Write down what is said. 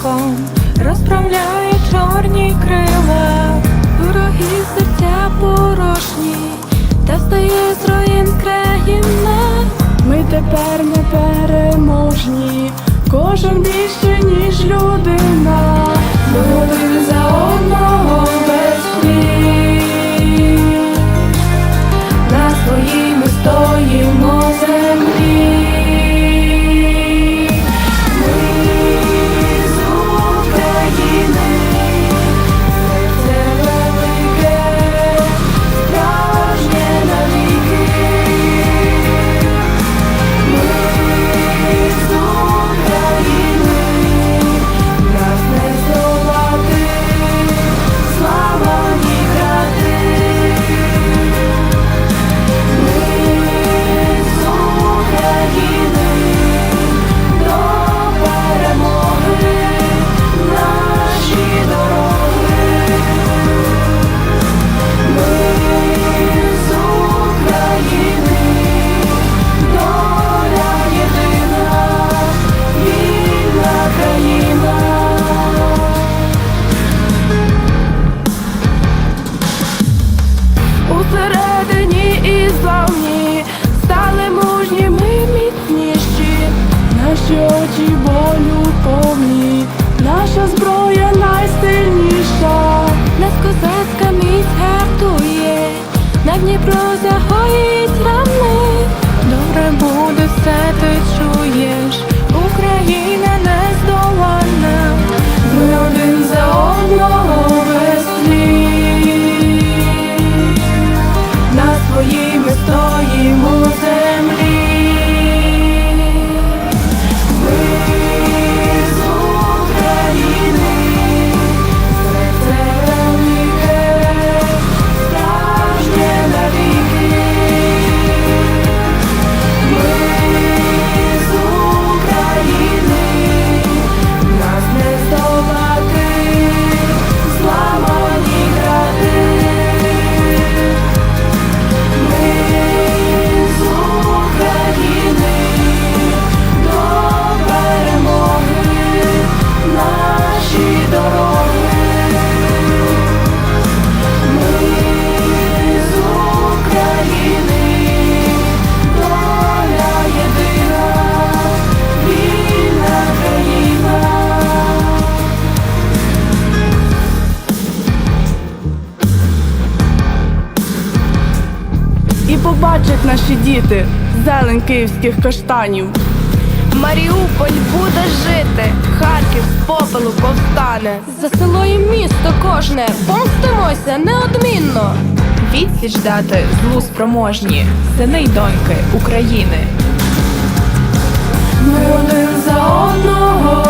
птахом розправляє чорні крила, вороги серця порожні, та встає з руїн країна. Ми тепер не переможні, кожен більше, ніж людина. Ми за одного без хліб, на своїй ми стоїмо. Наші очі болю повні, наша зброя найсильніша. Нас козацька міць гартує, на Дніпро загоїть побачать наші діти зелень київських каштанів. Маріуполь буде жити, Харків з попелу повстане. За село і місто кожне помстимося неодмінно. Відсіч дати злу спроможні, сини й доньки України. Ми один за одного